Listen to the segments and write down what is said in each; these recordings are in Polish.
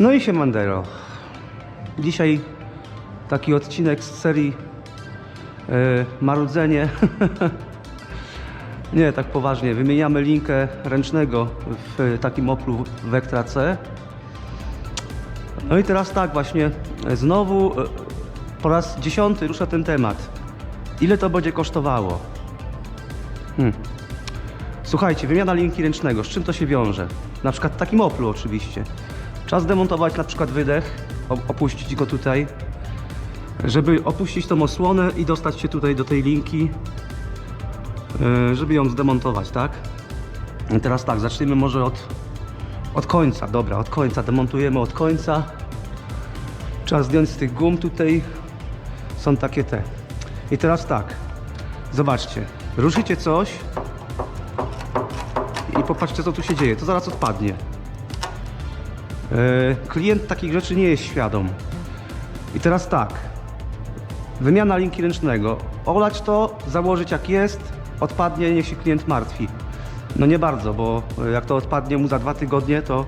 No i się Mandero. Dzisiaj taki odcinek z serii e, Marudzenie. Nie, tak poważnie. Wymieniamy linkę ręcznego w takim Oplu Vectra C. No i teraz tak właśnie, znowu e, po raz dziesiąty rusza ten temat. Ile to będzie kosztowało? Hmm. Słuchajcie, wymiana linki ręcznego, z czym to się wiąże? Na przykład w takim Oplu oczywiście. Czas zdemontować na przykład wydech, opuścić go tutaj, żeby opuścić tą osłonę i dostać się tutaj do tej linki, e, żeby ją zdemontować, tak? I teraz tak, zacznijmy może od, od końca, dobra, od końca, demontujemy od końca. Trzeba zdjąć z tych gum tutaj, są takie te. I teraz tak, zobaczcie, ruszycie coś i popatrzcie co tu się dzieje, to zaraz odpadnie. E, Klient takich rzeczy nie jest świadom. I teraz tak, wymiana linki ręcznego, olać to, założyć jak jest, odpadnie, niech się klient martwi. No nie bardzo, bo jak to odpadnie mu za dwa tygodnie, to,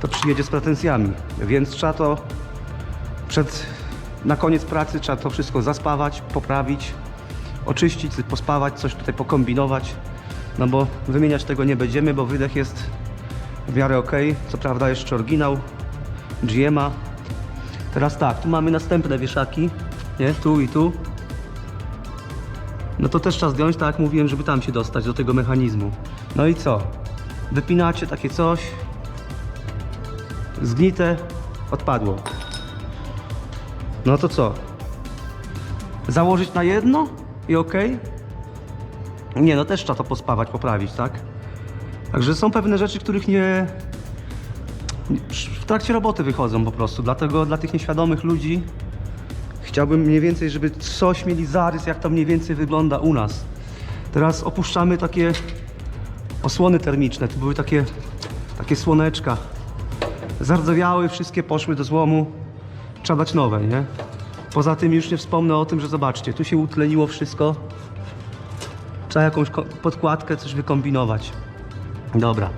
to przyjedzie z pretensjami. Więc trzeba to przed, na koniec pracy trzeba to wszystko zaspawać, poprawić, oczyścić, pospawać, coś tutaj pokombinować. No bo wymieniać tego nie będziemy, bo wydech jest w miarę ok. Co prawda jeszcze oryginał GMA. Teraz tak, tu mamy następne wieszaki, nie? Tu i tu. No to też trzeba zdjąć, tak jak mówiłem, żeby tam się dostać do tego mechanizmu. No i co? Wypinacie takie coś. Zgnite, odpadło. No to co? Założyć na jedno i ok? Nie, no też trzeba to pospawać, poprawić, tak? Także są pewne rzeczy, których nie. W trakcie roboty wychodzą po prostu. Dlatego dla tych nieświadomych ludzi chciałbym mniej więcej, żeby coś mieli zarys, jak to mniej więcej wygląda u nas. Teraz opuszczamy takie osłony termiczne. Tu były takie, takie słoneczka. Zardzewiały, wszystkie poszły do złomu. Trzeba dać nowe, nie? Poza tym już nie wspomnę o tym, że zobaczcie, tu się utleniło wszystko. Trzeba jakąś podkładkę, coś wykombinować. Dobra.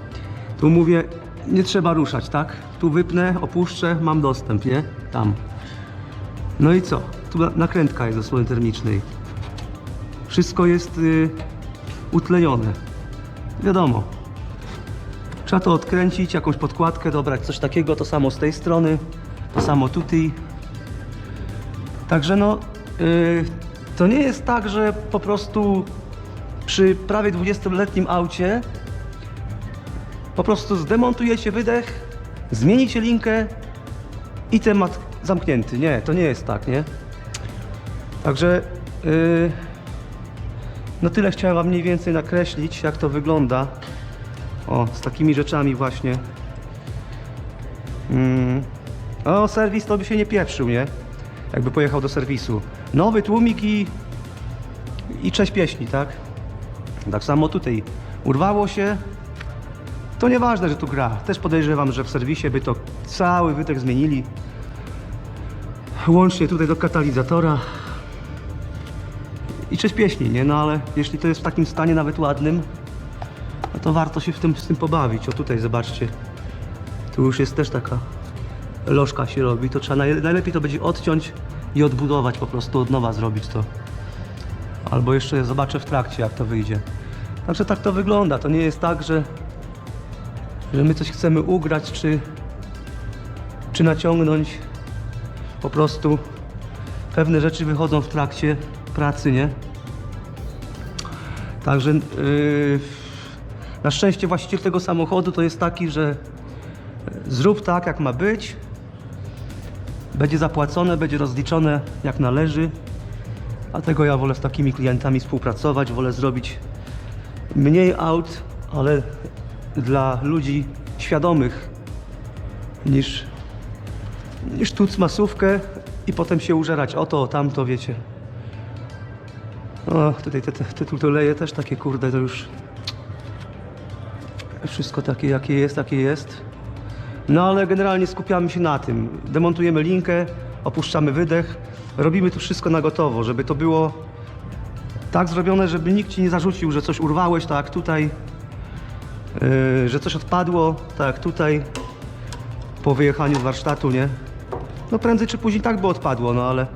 Tu mówię, nie trzeba ruszać, tak? Tu wypnę, opuszczę, mam dostęp, nie? Tam. No i co? Tu na- nakrętka jest osłony termicznej. Wszystko jest y, utlenione. Wiadomo. Trzeba to odkręcić, jakąś podkładkę dobrać, coś takiego. To samo z tej strony, to samo tutaj. Także no, y, to nie jest tak, że po prostu przy prawie 20-letnim aucie po prostu zdemontujecie wydech, zmienicie linkę i temat zamknięty. Nie, to nie jest tak, nie? Także yy, no tyle chciałem Wam mniej więcej nakreślić, jak to wygląda. O, z takimi rzeczami właśnie. Mm. O, serwis to by się nie pieprzył, nie? Jakby pojechał do serwisu. Nowy tłumik i, i cześć pieśni, tak? Tak samo tutaj. Urwało się, to nieważne, że tu gra. Też podejrzewam, że w serwisie by to cały wydech zmienili. Łącznie tutaj do katalizatora. I cześć pieśni, nie? No ale jeśli to jest w takim stanie nawet ładnym, no to warto się w tym, z tym pobawić. O tutaj zobaczcie. Tu już jest też taka lożka się robi. To trzeba najle- najlepiej to będzie odciąć i odbudować, po prostu od nowa zrobić to. Albo jeszcze zobaczę w trakcie, jak to wyjdzie. Także tak to wygląda. To nie jest tak, że, że my coś chcemy ugrać, czy, czy naciągnąć. Po prostu pewne rzeczy wychodzą w trakcie pracy, nie? Także yy, na szczęście właściciel tego samochodu to jest taki, że zrób tak, jak ma być. Będzie zapłacone, będzie rozliczone jak należy. Dlatego ja wolę z takimi klientami współpracować, wolę zrobić mniej aut, ale dla ludzi świadomych niż, niż tuc masówkę i potem się użerać o to, o tamto, wiecie. O, tutaj te, te, te tutoleje też takie kurde, to już wszystko takie jakie jest, takie jest. No ale generalnie skupiamy się na tym. Demontujemy linkę, opuszczamy wydech, robimy to wszystko na gotowo, żeby to było tak zrobione, żeby nikt ci nie zarzucił, że coś urwałeś, tak tutaj, yy, że coś odpadło, tak tutaj. po wyjechaniu z warsztatu, nie? No prędzej czy później tak by odpadło, no ale...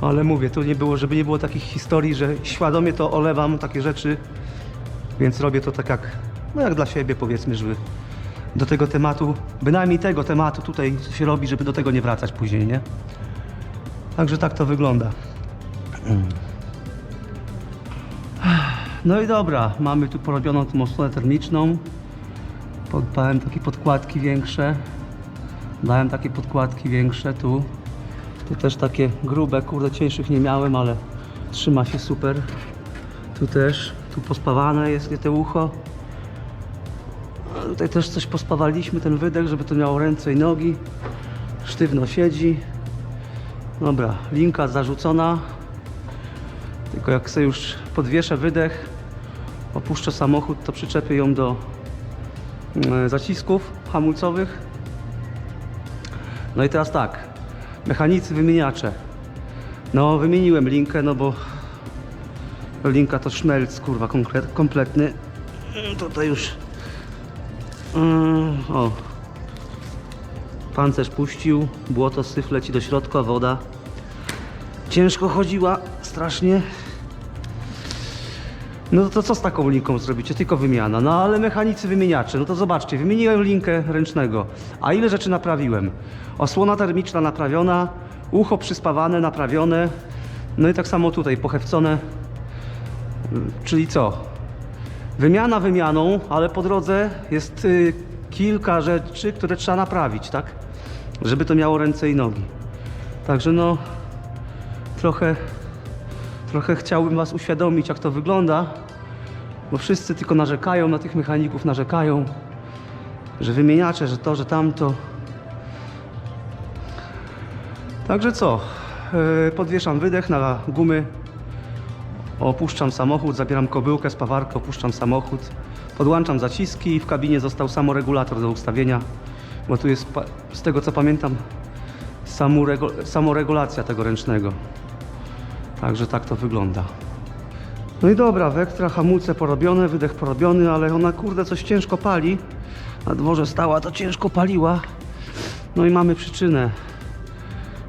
Ale mówię, to nie było, żeby nie było takich historii, że świadomie to olewam takie rzeczy, więc robię to tak jak, no jak dla siebie powiedzmy, żeby do tego tematu, bynajmniej tego tematu tutaj się robi, żeby do tego nie wracać później, nie? Także tak to wygląda. No i dobra, mamy tu porobioną tą osłonę termiczną. Podpałem takie podkładki większe. Dałem takie podkładki większe tu. Tu też takie grube, kurde cieńszych nie miałem, ale trzyma się super. Tu też, tu pospawane jest nie te ucho. Tutaj też coś pospawaliśmy, ten wydech, żeby to miało ręce i nogi. Sztywno siedzi. Dobra, linka zarzucona. Tylko jak sobie już podwieszę wydech, opuszczę samochód, to przyczepię ją do e, zacisków hamulcowych. No i teraz tak, mechanicy wymieniacze. No wymieniłem linkę, no bo linka to szmelc, kurwa, kompletny. Mm, Tutaj już... Mm, o. Pancerz puścił, błoto syf leci do środka, woda. Ciężko chodziła, strasznie. No to co z taką linką zrobicie? Tylko wymiana. No ale mechanicy wymieniacze, no to zobaczcie, wymieniłem linkę ręcznego. A ile rzeczy naprawiłem? Osłona termiczna naprawiona, ucho przyspawane, naprawione. No i tak samo tutaj, pochewcone. Czyli co? Wymiana wymianą, ale po drodze jest y, kilka rzeczy, które trzeba naprawić, tak? Żeby to miało ręce i nogi. Także no, trochę, trochę chciałbym Was uświadomić, jak to wygląda, bo wszyscy tylko narzekają na tych mechaników, narzekają, że wymieniacze, że to, że tamto. Także co? Yy, Podwieszam wydech na gumy, opuszczam samochód, zabieram kobyłkę, spawarkę, opuszczam samochód, podłączam zaciski i w kabinie został samoregulator do ustawienia, bo tu jest, z tego co pamiętam, samoregu- samoregulacja tego ręcznego. Także tak to wygląda. No i dobra, Vectra, hamulce porobione, wydech porobiony, ale ona kurde coś ciężko pali. Na dworze stała, to ciężko paliła. No i mamy przyczynę.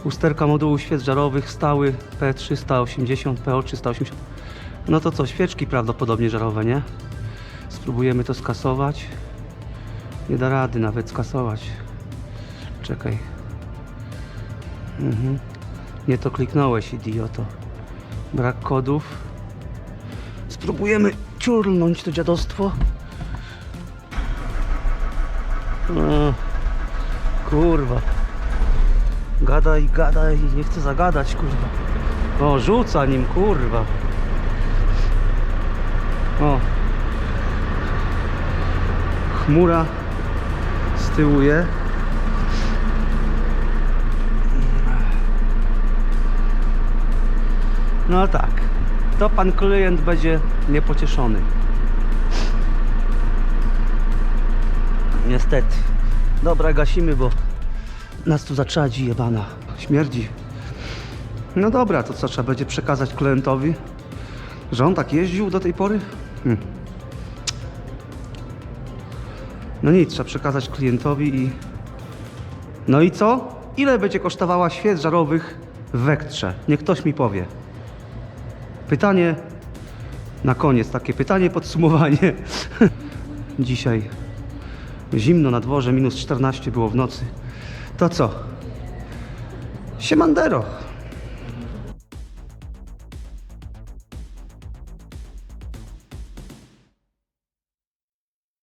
Usterka modułu świec żarowych stały P380, PO380. No to co, świeczki prawdopodobnie żarowe, nie? Spróbujemy to skasować. Nie da rady nawet skasować. Czekaj. Mhm. Nie to kliknąłeś, idioto. Brak kodów. Spróbujemy ciurnąć to dziadostwo. O, kurwa. Gadaj, gadaj, nie chcę zagadać, kurwa. O, rzuca nim, kurwa. O. Chmura z tyłu je. No tak. To pan klient będzie niepocieszony. Niestety. Dobra, gasimy, bo nas tu zaczadzi jebana. Śmierdzi. No dobra, to co trzeba będzie przekazać klientowi? Że on tak jeździł do tej pory? Hm. No nic, trzeba przekazać klientowi i... No i co? Ile będzie kosztowała świec żarowych w Wektrze? Niech ktoś mi powie. Pytanie na koniec, takie pytanie, podsumowanie. Dzisiaj zimno na dworze, minus 14 było w nocy. To co? Siemandero.